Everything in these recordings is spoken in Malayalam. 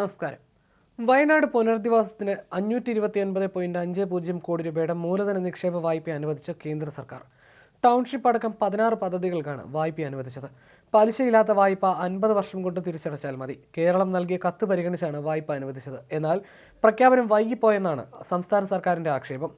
നമസ്കാരം. വയനാട് പുനരധിവാസത്തിന് അഞ്ഞൂറ്റി ഇരുപത്തി ഒൻപത് പോയിന്റ് അഞ്ച് പൂജ്യം കോടി രൂപയുടെ മൂലധന നിക്ഷേപ വായ്പ അനുവദിച്ച കേന്ദ്ര സർക്കാർ. ടൗൺഷിപ്പ് അടക്കം പതിനാറ് പദ്ധതികൾക്കാണ് വായ്പ അനുവദിച്ചത്. പലിശയില്ലാത്ത വായ്പ അൻപത് വർഷം കൊണ്ട് തിരിച്ചടച്ചാൽ മതി. കേരളം നൽകിയ കത്ത് പരിഗണിച്ചാണ് വായ്പ അനുവദിച്ചത്. എന്നാൽ പ്രഖ്യാപനം വൈകിപ്പോയെന്നാണ് സംസ്ഥാന സർക്കാരിന്റെ ആക്ഷേപം.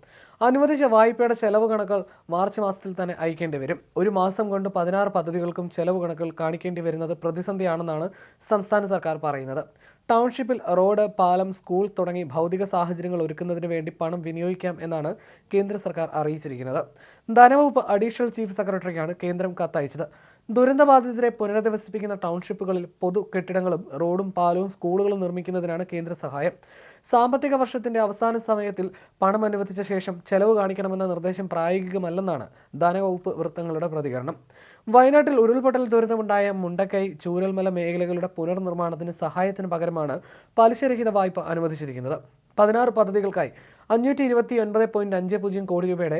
അനുവദിച്ച വായ്പയുടെ ചെലവ് കണക്കുകൾ മാർച്ച് മാസത്തിൽ തന്നെ അയക്കേണ്ടി വരും. ഒരു മാസം കൊണ്ട് പതിനാറ് പദ്ധതികൾക്കും ചെലവ് കണക്കുകൾ കാണിക്കേണ്ടി വരുന്നത് പ്രതിസന്ധിയാണെന്നാണ് സംസ്ഥാന സർക്കാർ പറയുന്നത്. ടൗൺഷിപ്പിൽ റോഡ് പാലം സ്കൂൾ തുടങ്ങി ഭൗതിക സാഹചര്യങ്ങൾ ഒരുക്കുന്നതിന് വേണ്ടി പണം വിനിയോഗിക്കാം എന്നാണ് കേന്ദ്ര സർക്കാർ അറിയിച്ചിരിക്കുന്നത്. ധനവകുപ്പ് അഡീഷണൽ ചീഫ് സെക്രട്ടറിക്കാണ് കേന്ദ്രം കത്തയച്ചത്. ദുരന്തബാധിതരെ പുനരധിവസിപ്പിക്കുന്ന ടൗൺഷിപ്പുകളിൽ പൊതു കെട്ടിടങ്ങളും റോഡും പാലവും സ്കൂളുകളും നിർമ്മിക്കുന്നതിനാണ് കേന്ദ്ര സഹായം. സാമ്പത്തിക വർഷത്തിന്റെ അവസാന സമയത്തിൽ പണം അനുവദിച്ച ശേഷം ചെലവ് കാണിക്കണമെന്ന നിർദ്ദേശം പ്രായോഗികമല്ലെന്നാണ് ധനവകുപ്പ് വൃത്തങ്ങളുടെ പ്രതികരണം. വയനാട്ടിൽ ഉരുൾപൊട്ടൽ ദുരന്തമുണ്ടായ മുണ്ടക്കൈ ചൂരൽമല മേഖലകളുടെ പുനർനിർമ്മാണത്തിന് സഹായത്തിന് പകരമാണ് പലിശരഹിത വായ്പ അനുവദിച്ചിരിക്കുന്നത്. പതിനാറ് പദ്ധതികൾക്കായി അഞ്ഞൂറ്റി ഇരുപത്തി ഒൻപത് പോയിന്റ് അഞ്ച് പൂജ്യം കോടി രൂപയുടെ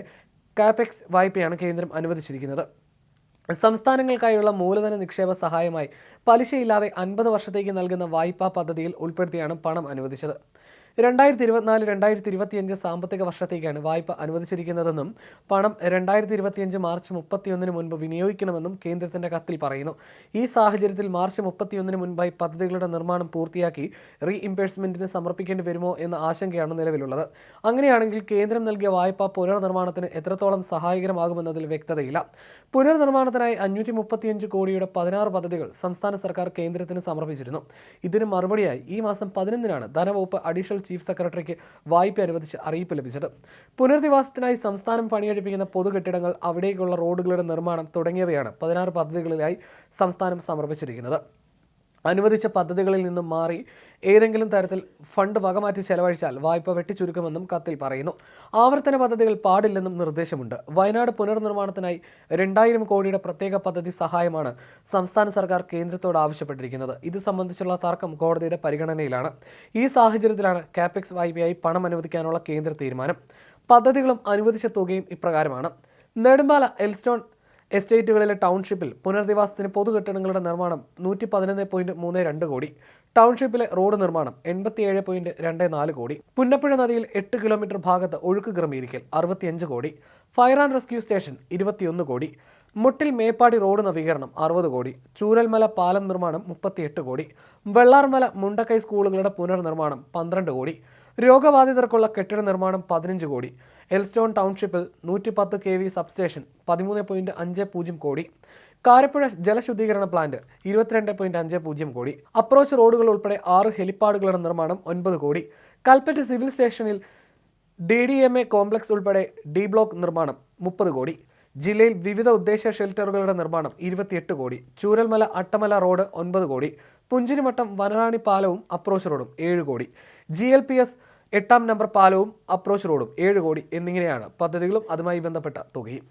കാപെക്സ് വായ്പയാണ് കേന്ദ്രം അനുവദിച്ചിരിക്കുന്നത്. സംസ്ഥാനങ്ങൾക്കായുള്ള മൂലധന നിക്ഷേപ സഹായമായി പലിശയില്ലാതെ അൻപത് വർഷത്തേക്ക് നൽകുന്ന വായ്പാ പദ്ധതിയിൽ ഉൾപ്പെടുത്തിയാണ് പണം അനുവദിച്ചത്. രണ്ടായിരത്തി ഇരുപത്തിനാല് രണ്ടായിരത്തി ഇരുപത്തിയഞ്ച് സാമ്പത്തിക വർഷത്തേക്കാണ് വായ്പ അനുവദിച്ചിരിക്കുന്നതെന്നും പണം രണ്ടായിരത്തി ഇരുപത്തിയഞ്ച് മാർച്ച് മുപ്പത്തിയൊന്നിന് മുൻപ് വിനിയോഗിക്കണമെന്നും കേന്ദ്രത്തിന്റെ കത്തിൽ പറയുന്നു. ഈ സാഹചര്യത്തിൽ മാർച്ച് മുപ്പത്തിയൊന്നിന് മുൻപായി പദ്ധതികളുടെ നിർമ്മാണം പൂർത്തിയാക്കി റീ ഇംപേഴ്സ്മെന്റിന് സമർപ്പിക്കേണ്ടി വരുമോ എന്ന ആശങ്കയാണ് നിലവിലുള്ളത്. അങ്ങനെയാണെങ്കിൽ കേന്ദ്രം നൽകിയ വായ്പ പുനർനിർമ്മാണത്തിന് എത്രത്തോളം സഹായകരമാകുമെന്നതിൽ വ്യക്തതയില്ല. പുനർനിർമ്മാണത്തിനായി അഞ്ഞൂറ്റി മുപ്പത്തിയഞ്ച് കോടിയുടെ പതിനാറ് പദ്ധതികൾ സംസ്ഥാന സർക്കാർ കേന്ദ്രത്തിന് സമർപ്പിച്ചിരുന്നു. ഇതിന് മറുപടിയായി ഈ മാസം പതിനൊന്നിനാണ് ധനവകുപ്പ് അഡീഷണൽ ചീഫ് സെക്രട്ടറിക്ക് വായ്പ അനുവദിച്ച് അറിയിപ്പ് ലഭിച്ചത്. പുനരധിവാസത്തിനായി സംസ്ഥാനം പണിയെടുപ്പിക്കുന്ന പൊതുകെട്ടിടങ്ങൾ അവിടേക്കുള്ള റോഡുകളുടെ നിർമ്മാണം തുടങ്ങിയവയാണ് പതിനാറ് പദ്ധതികളിലായി സംസ്ഥാനം സമർപ്പിച്ചിരിക്കുന്നത്. അനുവദിച്ച പദ്ധതികളിൽ നിന്നും മാറി ഏതെങ്കിലും തരത്തിൽ ഫണ്ട് വകമാറ്റി ചെലവഴിച്ചാൽ വായ്പ വെട്ടിച്ചുരുക്കുമെന്നും കത്തിൽ പറയുന്നു. ആവർത്തന പദ്ധതികൾ പാടില്ലെന്നും നിർദ്ദേശമുണ്ട്. വയനാട് പുനർനിർമ്മാണത്തിനായി രണ്ടായിരം കോടിയുടെ പ്രത്യേക പദ്ധതി സഹായമാണ് സംസ്ഥാന സർക്കാർ കേന്ദ്രത്തോട് ആവശ്യപ്പെട്ടിരിക്കുന്നത്. ഇത് സംബന്ധിച്ചുള്ള തർക്കം കോടതിയുടെ പരിഗണനയിലാണ്. ഈ സാഹചര്യത്തിലാണ് കാപെക്സ് വായ്പയായി പണം അനുവദിക്കാനുള്ള കേന്ദ്ര തീരുമാനം. പദ്ധതികളും അനുവദിച്ച തുകയും ഇപ്രകാരമാണ്. നെടുമ്പാല എൽസ്റ്റോൺ എസ്റ്റേറ്റുകളിലെ ടൗൺഷിപ്പിൽ പുനരധിവാസത്തിന് പൊതുകെട്ടിടങ്ങളുടെ നിർമ്മാണം നൂറ്റി പതിനൊന്ന് പോയിന്റ് മൂന്ന് രണ്ട് കോടി. ടൗൺഷിപ്പിലെ റോഡ് നിർമ്മാണം എൺപത്തിയേഴ് പോയിന്റ് രണ്ട് നാല് കോടി. പുന്നപ്പുഴ നദിയിൽ എട്ട് കിലോമീറ്റർ ഭാഗത്ത് ഒഴുക്ക് ക്രമീകരിക്കൽ അറുപത്തിയഞ്ച് കോടി. ഫയർ ആൻഡ് റെസ്ക്യൂ സ്റ്റേഷൻ ഇരുപത്തിയൊന്ന് കോടി. മുട്ടിൽ മേപ്പാടി റോഡ് നവീകരണം അറുപത് കോടി. ചൂരൽമല പാലം നിർമ്മാണം മുപ്പത്തിയെട്ട് കോടി. വെള്ളാർമല മുണ്ടക്കൈ സ്കൂളുകളുടെ പുനർനിർമ്മാണം പന്ത്രണ്ട് കോടി. രോഗബാധിതർക്കുള്ള കെട്ടിട നിർമ്മാണം പതിനഞ്ച് കോടി. എൽസ്റ്റോൺ ടൗൺഷിപ്പിൽ നൂറ്റി പത്ത് കെ വി സബ്സ്റ്റേഷൻ പതിമൂന്ന് പോയിന്റ് അഞ്ച് പൂജ്യം കോടി. കാരപ്പുഴ ജലശുദ്ധീകരണ പ്ലാന്റ് ഇരുപത്തിരണ്ട് പോയിന്റ് അഞ്ച് പൂജ്യം കോടി. അപ്രോച്ച് റോഡുകൾ ഉൾപ്പെടെ ആറ് ഹെലിപ്പാഡുകളുടെ നിർമ്മാണം ഒൻപത് കോടി. കൽപ്പറ്റ സിവിൽ സ്റ്റേഷനിൽ D D M A complex ഉൾപ്പെടെ ഡി ബ്ലോക്ക് നിർമ്മാണം മുപ്പത് കോടി. ജില്ലയിൽ വിവിധ ഉദ്ദേശ ഷെൽട്ടറുകളുടെ നിർമ്മാണം ഇരുപത്തിയെട്ട് കോടി ചൂരൽമല അട്ടമല റോഡ് ഒൻപത് കോടി പുഞ്ചിരിമട്ടം വനറാണി പാലവും അപ്രോച്ച് റോഡും ഏഴ് crore G L P S എട്ടാം നമ്പർ പാലവും അപ്രോച്ച് റോഡും ഏഴ് കോടി എന്നിങ്ങനെയാണ് പദ്ധതികളും അതുമായി ബന്ധപ്പെട്ട തുകയും.